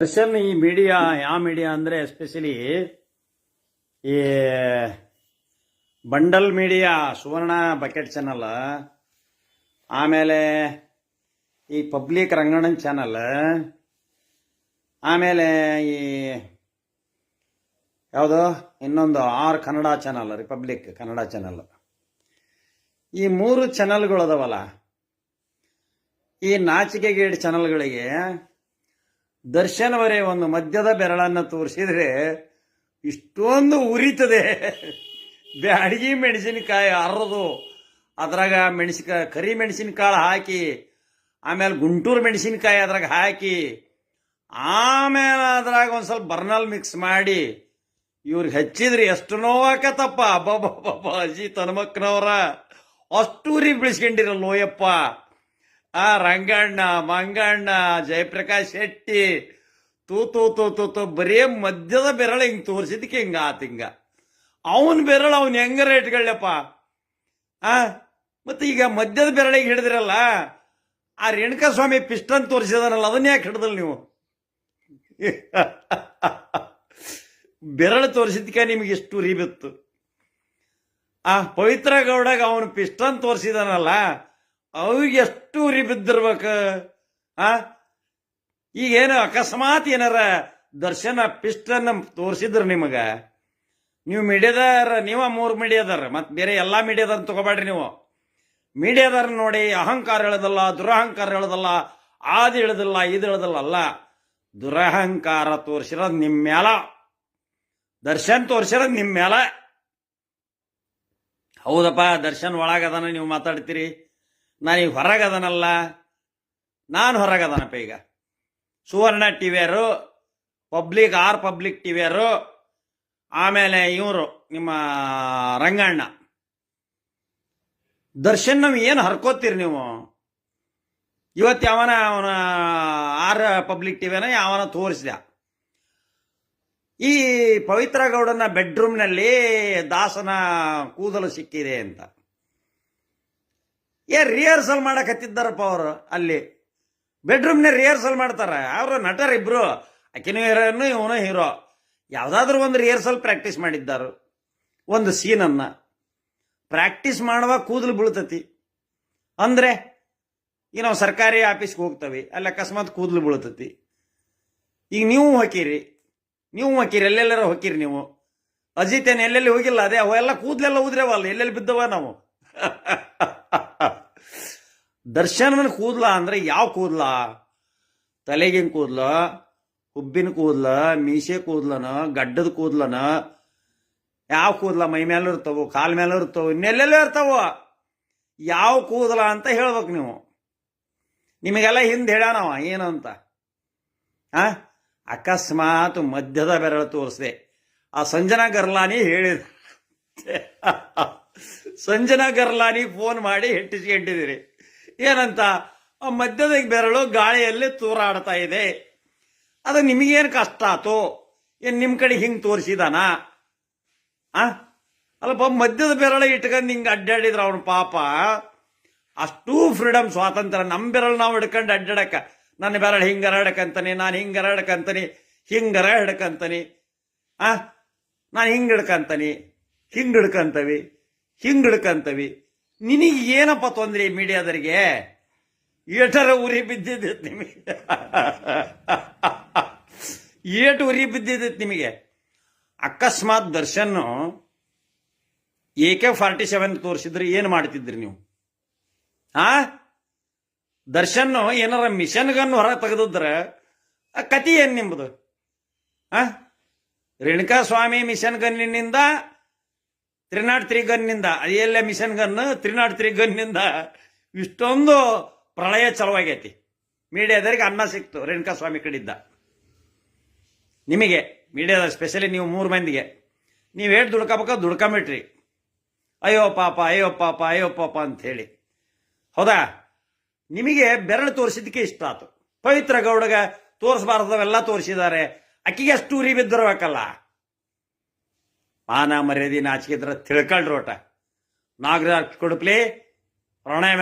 ದರ್ಶನ್ ಈ ಮೀಡಿಯಾ ಯಾವ ಮೀಡಿಯಾ ಅಂದರೆ ಎಸ್ಪೆಷಲಿ ಈ bundle media Suvarna bucket channel ಆಮೇಲೆ ಈ ಪಬ್ಲಿಕ್ ರಂಗಣ ಚಾನಲ್ ಆಮೇಲೆ ಈ ಯಾವುದು? ಇನ್ನೊಂದು R Kannada channel Republic Kannada channel ಈ ಮೂರು ಚಾನಲ್ಗಳು ಅದಾವಲ್ಲ, ಈ ನಾಚಿಕೆಗೇಡ್ ಚಾನಲ್ಗಳಿಗೆ ದರ್ಶನವರೇ ಒಂದು ಮದ್ಯದ ಬೆರಳನ್ನು ತೋರಿಸಿದ್ರೆ ಇಷ್ಟೊಂದು ಉರಿತದೆ. ಬ್ಯಾಡಗಿ ಮೆಣಸಿನಕಾಯಿ ಅರ್ರದು ಅದ್ರಾಗ ಮೆಣಸಿನಕಾಯಿ ಕರಿ ಮೆಣಸಿನಕಾಳು ಹಾಕಿ, ಆಮೇಲೆ ಗುಂಟೂರು ಮೆಣಸಿನಕಾಯಿ ಅದ್ರಾಗ ಹಾಕಿ, ಆಮೇಲೆ ಅದ್ರಾಗ ಒಂದು ಸ್ವಲ್ಪ ಬರ್ನಲ್ ಮಿಕ್ಸ್ ಮಾಡಿ, ಇವ್ರಿಗೆ ಹಚ್ಚಿದ್ರಿ ಎಷ್ಟು ನೋವಾಕತ್ತಪ್ಪ ಅಬ್ಬಬ್ಬಬ್ಬ ಅಜಿ ತನ್ಮಕ್ಕನವ್ರ ಅಷ್ಟು ಉರಿ ಬಿಳಿಸ್ಕೊಂಡಿರಲ್ಲೋಯಪ್ಪ ಆ ರಂಗಣ್ಣ, ಮಂಗಣ್ಣ, ಜಯಪ್ರಕಾಶ್ ಶೆಟ್ಟಿ, ತೂ ತೂ ತೂ ತೂ ತೂ, ಬರೀ ಮಧ್ಯದ ಬೆರಳು ಹಿಂಗೆ ತೋರಿಸಿದಕ್ಕೆ ಹಿಂಗ ಆತ ಹಿಂಗ. ಅವನ ಬೆರಳು ಅವನ್ ಹೆಂಗ ರೇಟ್ಗಳಪ್ಪ ಆ? ಮತ್ತೆ ಈಗ ಮಧ್ಯದ ಬೆರಳಿಗೆ ಹಿಡಿದ್ರಲ್ಲ, ಆ ರೇಣುಕಾ ಸ್ವಾಮಿ ಪಿಸ್ಟನ್ ತೋರಿಸಿದಾನಲ್ಲ, ಅದನ್ನ ಯಾಕೆ ಹಿಡ್ದಲ್ ನೀವು? ಬೆರಳು ತೋರಿಸಿದ್ಕೆ ನಿಮಗೆ ಎಷ್ಟು ಉರಿ ಬಿತ್ತು. ಆ ಪವಿತ್ರ ಗೌಡಗ ಅವನು ಪಿಸ್ಟನ್ ತೋರಿಸಿದಾನಲ್ಲ ಅವ್ರಿಗೆ ಎಷ್ಟು ಉರಿ ಬಿದ್ದಿರ್ಬೇಕು, ಆ? ಈಗೇನು ಅಕಸ್ಮಾತ್ ಏನಾರ ದರ್ಶನ ಪಿಷ್ಟನ ತೋರಿಸಿದ್ರು ನಿಮಗೆ? ನೀವು ಮೀಡಿಯಾದಾರ, ನೀವ ಮೂರು ಮೀಡಿಯಾದಾರ, ಮತ್ತೆ ಬೇರೆ ಎಲ್ಲಾ ಮೀಡಿಯಾದಾರ ತಗೋಬೇಡ್ರಿ ನೀವು. ಮೀಡಿಯಾದಾರ ನೋಡಿ ಅಹಂಕಾರ ಹೇಳೋದಲ್ಲ, ದುರಹಂಕಾರ ಹೇಳೋದಲ್ಲ ಅದು ಹೇಳೋದಿಲ್ಲ, ಇದು ಹೇಳೋದಿಲ್ಲ, ಅಲ್ಲ. ದುರಹಂಕಾರ ತೋರಿಸಿರೋದು ನಿಮ್ಮ ಮ್ಯಾಲ. ದರ್ಶನ್ ತೋರಿಸಿರೋದು ನಿಮ್ಮ ಮ್ಯಾಲ. ಹೌದಪ್ಪ, ದರ್ಶನ್ ಒಳಗದಾನ ನೀವು ಮಾತಾಡ್ತೀರಿ. ನಾನೀಗ ಹೊರಗದನಲ್ಲ. ನಾನು ಹೊರಗದನಪ್ಪ ಈಗ. ಸುವರ್ಣ ಟಿವಿಯರು ಪಬ್ಲಿಕ್, ಆರ್ ಪಬ್ಲಿಕ್ ಟಿವಿಯರು ಆಮೇಲೆ ಇವರು, ನಿಮ್ಮ ರಂಗಣ್ಣ. ದರ್ಶನ್ ನಾವು ಏನು ಹರ್ಕೋತೀರಿ ನೀವು? ಇವತ್ತು ಯಾವನ, ಅವನ ಆರ್ ಪಬ್ಲಿಕ್ ಟಿವಿನ ಯಾವನ ತೋರಿಸಿದ? ಈ ಪವಿತ್ರ ಗೌಡನ ಬೆಡ್ರೂಮ್ನಲ್ಲಿ ದಾಸನ ಕೂದಲು ಸಿಕ್ಕಿದೆ ಅಂತ. ಏ ರಿಹರ್ಸಲ್ ಮಾಡಕತ್ತಿದ್ದಾರಪ್ಪ ಅವರು ಅಲ್ಲಿ. ಬೆಡ್ರೂಮ್ನ ರಿಹರ್ಸಲ್ ಮಾಡ್ತಾರೆ. ಅವರು ನಟರಿಬ್ರು ಆಕಿನೂ ಹೀರೋನು ಇವನು ಹೀರೋ. ಯಾವುದಾದ್ರೂ ಒಂದು ರಿಹರ್ಸಲ್ ಪ್ರಾಕ್ಟೀಸ್ ಮಾಡಿದ್ದಾರು. ಒಂದು ಸೀನನ್ನು ಪ್ರಾಕ್ಟೀಸ್ ಮಾಡುವಾಗ ಕೂದಲು ಬೀಳ್ತತಿ. ಅಂದ್ರೆ, ಈಗ ನಾವು ಸರ್ಕಾರಿ ಆಫೀಸ್ಗೆ ಹೋಗ್ತೇವೆ, ಅಲ್ಲಿ ಅಕಸ್ಮಾತ್ ಕೂದಲು ಬೀಳ್ತತಿ. ಈಗ ನೀವು ಹೊಕ್ಕೀರಿ ನೀವು ಹೊಕ್ಕೀರಿ ಎಲ್ಲೆಲ್ಲರ ಹೊಕ್ಕೀರಿ ನೀವು. ಅಜಿತ್ ಏನು ಎಲ್ಲೆಲ್ಲಿ ಹೋಗಿಲ್ಲ, ಅದೇ ಅವೆಲ್ಲ ಕೂದಲೆಲ್ಲ ಊದ್ರೆವಲ್ಲ ಎಲ್ಲೆಲ್ಲಿ ಬಿದ್ದವ ನಾವು? ದರ್ಶನವನ ಕೂದ್ಲ ಅಂದ್ರೆ ಯಾವ ಕೂದ್ಲ? ತಲೆಗಿನ ಕೂದ್ಲ, ಹುಬ್ಬಿನ ಕೂದ್ಲ, ಮೀಸೆ ಕೂದ್ಲನ, ಗಡ್ಡದ ಕೂದ್ಲನ, ಯಾವ ಕೂದ್ಲ? ಮೈ ಮೇಲೂ ಇರ್ತಾವ, ಕಾಲ್ ಮೇಲೂ ಇರ್ತಾವ, ಇನ್ನೆಲ್ಲೆಲ್ಲೋ ಇರ್ತಾವ. ಯಾವ ಕೂದಲ ಅಂತ ಹೇಳ್ಬೇಕು ನೀವು. ನಿಮಗೆಲ್ಲ ಹಿಂದೆ ಹೇಳಾನವ ಏನಂತ ಆ? ಅಕಸ್ಮಾತ್ ಮಧ್ಯದ ಬೆರಳು ತೋರಿಸ್ದೆ. ಆ ಸಂಜನಾ ಗರ್ಲಾನಿ ಹೇಳಿದ ಸಂಜನಾ ಗರ್ಲಾನಿ ಫೋನ್ ಮಾಡಿ ಹೆಟ್ಟಿಸ್ಕೊಂಡಿದ್ದೀರಿ ಏನಂತ ಮಧ್ಯದ ಬೆರಳು ಗಾಳಿಯಲ್ಲಿ ತೂರಾಡ್ತಾ ಇದೆ. ಅದು ನಿಮಗೇನು ಕಷ್ಟ ಆತು? ಏನು ನಿಮ್ಮ ಕಡೆ ಹಿಂಗೆ ತೋರಿಸಿದಾನ? ಅಲ್ಲಪ್ಪ, ಮಧ್ಯದ ಬೆರಳು ಇಟ್ಕೊಂಡು ಹಿಂಗೆ ಅಡ್ಡಾಡಿದ್ರ ಅವನು ಪಾಪ. ಅಷ್ಟೂ ಫ್ರೀಡಮ್ ಸ್ವಾತಂತ್ರ್ಯ. ನಮ್ಮ ಬೆರಳು ನಾವು ಹಿಡ್ಕೊಂಡು ಅಡ್ಡಾಡಕ. ನನ್ನ ಬೆರಳು ಹಿಂಗೆ ಹರಡಕಂತಾನೆ, ನಾನು ಹಿಂಗೆ ಹಿಂಗರ ಹಿಡ್ಕಂತಾನೆ ಆ? ನಾನು ಹಿಂಗೆ ಹಿಡ್ಕಂತಾನೆ, ಹಿಂಗೆ ಹಿಡ್ಕಂತವಿ ಹಿಂಗೆ ಹಿಡ್ಕಂತವಿ. ನಿನಗೆ ಏನಪ್ಪ ತೊಂದರೆ ಮೀಡಿಯಾದರಿಗೆ ಏಟರ ಉರಿ ಬಿದ್ದಿದ್ದೈತೆ ನಿಮಗೆ. ಏಟು ಉರಿ ಬಿದ್ದಿದ್ದೈತೆ ನಿಮಗೆ. ಅಕಸ್ಮಾತ್ Darshan A K forty seven ತೋರಿಸಿದ್ರೆ ಏನು ಮಾಡ್ತಿದ್ರಿ ನೀವು? ಆ? ದರ್ಶನ್ ಏನಾರ ಮಿಷನ್ಗನ್ನು ಗನ್ ಹೊರ ತೆಗೆದಿದ್ರೆ ಆ ಕತಿ ಏನು ನಿಮ್ಮದು ಆ? ರೇಣುಕಾ ಸ್ವಾಮಿ ಮಿಷನ್ ಗನ್ನಿನಿಂದ ತ್ರಿನಾಟ್ ತ್ರೀ ಗನ್ನಿಂದ ಅದೆಲ್ಲ machine gun three not three ಗನ್ನಿಂದ ಇಷ್ಟೊಂದು ಪ್ರಳಯ ಚಲವಾಗೈತಿ. ಮೀಡಿಯಾದವರಿಗೆ ಅನ್ನ ಸಿಕ್ತು, ರೇಣುಕಾ ಸ್ವಾಮಿ ಕಡಿದ್ದ ನಿಮಗೆ, ಮೀಡಿಯಾದ ಸ್ಪೆಷಲಿ ನೀವು ಮೂರು ಮಂದಿಗೆ, ನೀವು ಹೇಳಿ ದುಡ್ಕಬೇಕ, ದುಡ್ಕೊಂಬಿಟ್ರಿ. ಅಯ್ಯೋ ಪಾಪ ಅಯ್ಯೋ ಪಾಪ ಅಯ್ಯೋ ಪಾಪ ಅಂತ ಹೇಳಿ. ಹೌದಾ? ನಿಮಗೆ ಬೆರಳು ತೋರಿಸಿದ್ದಕ್ಕೆ ಇಷ್ಟ ಆತು. ಪವಿತ್ರ ಗೌಡಗ ತೋರಿಸಬಾರ್ದವೆಲ್ಲ ತೋರಿಸಿದ್ದಾರೆ. ಅಕ್ಕಿಗೆ ಅಷ್ಟು ಉರಿ ಬಿದ್ದಿರ್ಬೇಕಲ್ಲ. ಮಾನ ಮರ್ಯಾದೆ ನಾಚಿಕಿದ್ರ ತಿಳ್ಕೊಳ್ರಿ ಒಟ ನಾಗರಾಜ್ ಕೊಡುಪ್ಲಿ ಪ್ರಣಯ